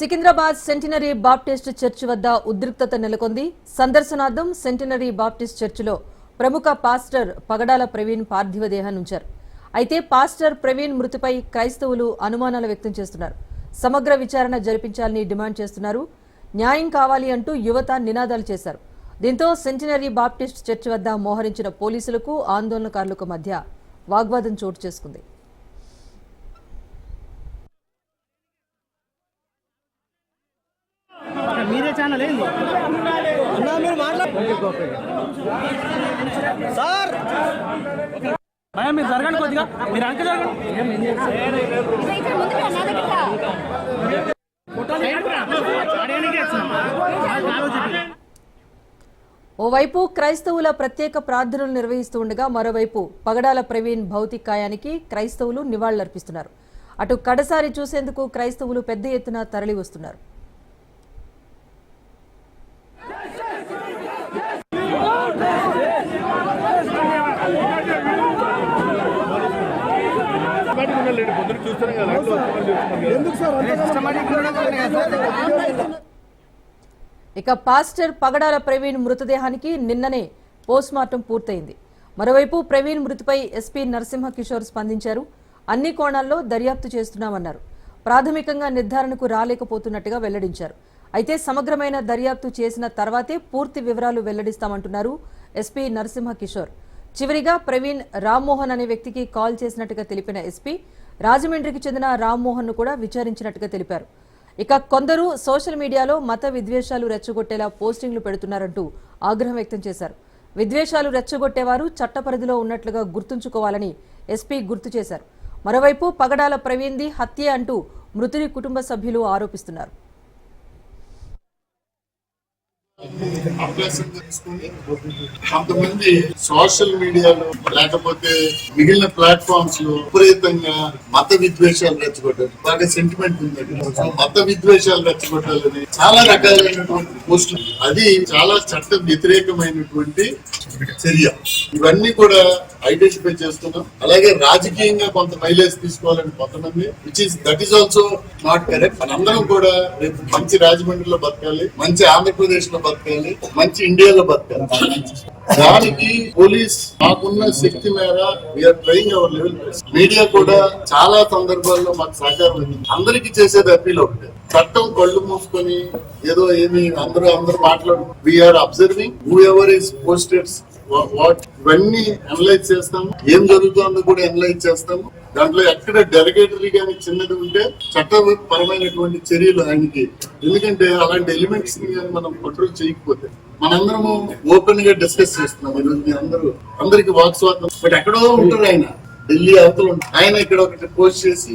Secunderabad centenary Baptist church వద్ద ఉద్రిక్తత నెలకొంది. సందర్శనార్థం సెంటినరీ బాప్టిస్ట్ చర్చిలో ప్రముఖ పాస్టర్ పగడాల ప్రవీణ్ పార్థివ దేహాన్ని ఉంచారు. అయితే పాస్టర్ ప్రవీణ్ మృతిపై క్రైస్తవులు అనుమానాలు వ్యక్తం చేస్తున్నారు. సమగ్ర విచారణ జరిపించాలని డిమాండ్ చేస్తున్నారు. న్యాయం కావాలి అంటూ యువత నినాదాలు చేశారు. దీంతో సెంటినరీ బాప్టిస్ట్ చర్చ్ వద్ద మోహరించిన పోలీసులకు ఆందోళనకారులకు మధ్య వాగ్వాదం చోటు చేసుకుంది. మీరే ఛానల్ ఏంది? అన్నా మీరు సార్! భయం మీరు జరగండి కొద్దిగా. మీరు అంక జరగండి. ఓవైపు క్రైస్తవుల ప్రత్యేక ప్రార్థనలు నిర్వహిస్తూ ఉండగా మరోవైపు పగడాల ప్రవీణ్ భౌతికాయానికి క్రైస్తవులు నివాళులర్పిస్తున్నారు. అటు కడసారి చూసేందుకు క్రైస్తవులు పెద్ద ఎత్తున తరలి వస్తున్నారు ఎందుకు సార్ ఇక పాస్టర్ పగడాల ప్రవీణ్ మృతదేహానికి నిన్ననే పోస్ట్మార్టం పూర్తయింది. మరోవైపు ప్రవీణ్ మృతిపై ఎస్పీ నరసింహ కిషోర్ స్పందించారు. అన్ని కోణాల్లో దర్యాప్తు చేస్తున్నామన్నారు. ప్రాథమికంగా నిర్ధారణకు రాలేకపోతున్నట్టుగా వెల్లడించారు. అయితే సమగ్రమైన దర్యాప్తు చేసిన తర్వాతే పూర్తి వివరాలు వెల్లడిస్తామంటున్నారు ఎస్పీ నరసింహ కిషోర్ చివరిగా ప్రవీణ్ రామ్మోహన్ అనే వ్యక్తికి కాల్ చేసినట్టుగా తెలిపిన ఎస్పీ రాజమండ్రికి చెందిన రామ్మోహన్ను కూడా విచారించినట్టుగా తెలిపారు. ఇక కొందరు సోషల్ మీడియాలో మత విద్వేషాలు రెచ్చగొట్టేలా పోస్టింగ్లు పెడుతున్నారంటూ ఆగ్రహం వ్యక్తం చేశారు. విద్వేషాలు రెచ్చగొట్టేవారు చట్టపరిధిలో ఉన్నట్లుగా గుర్తుంచుకోవాలని ఎస్పీ గుర్తు చేశారు. మరోవైపు పగడాల ప్రవీణ్ది హత్యే అంటూ మృతుడి కుటుంబ సభ్యులు ఆరోపిస్తున్నారు. అభ్యాసం తెలుసుకుని కొంతమంది సోషల్ మీడియాలో లేకపోతే మిగిలిన ప్లాట్ఫామ్స్లో విపరీతంగా మత విద్వేషాలు రెచ్చగొట్టారు. బాగా సెంటిమెంట్ ఉంది మత విద్వేషాలు రెచ్చగొట్టాలని చాలా రకాలైనటువంటి పోస్టులు. అది చాలా చట్ట వ్యతిరేకమైనటువంటి చర్య. ఇవన్నీ కూడా ఐడెంటిఫై చేస్తున్నాం అలాగే రాజకీయంగా కొంత మైలేజ్ తీసుకోవాలని కొంతమంది which is that is also not correct మనందరం కూడా రేపు మంచి రాజమండ్రిలో బతకాలి మంచి ఆంధ్రప్రదేశ్లో బతకాలి మంచి ఇండియాలో బతకాలి. దానికి పోలీస్ మాకున్న శక్తి మేర we're trying our level media కూడా చాలా సందర్భాల్లో మాకు సహకారం ఉంది అందరికీ చేసేది అప్పీల్ ఒకటి. చట్టం కళ్ళు మూసుకొని ఏదో ఏమి అందరూ అందరూ మాట్లాడు we're observing who ever is posted what ఇవన్నీ అనలైజ్ చేస్తాము. ఏం జరుగుతుందో కూడా అనలైజ్ చేస్తాము. దాంట్లో ఎక్కడ డెలిగేటరీ కానీ చిన్నది ఉంటే చట్టపరమైనటువంటి చర్యలు ఆయనకి. ఎందుకంటే అలాంటి ఎలిమెంట్స్ని కానీ మనం కంట్రోల్ చేయకపోతే మనందరము ఓపెన్గా డిస్కస్ చేస్తున్నాం. ఈరోజు అందరూ అందరికి వాక్ స్వాతంత్రం బట్ ఎక్కడో ఉంటారు ఆయన. ఢిల్లీ అవతల ఉంటారు. ఆయన ఇక్కడ ఒకటి పోస్ట్ చేసి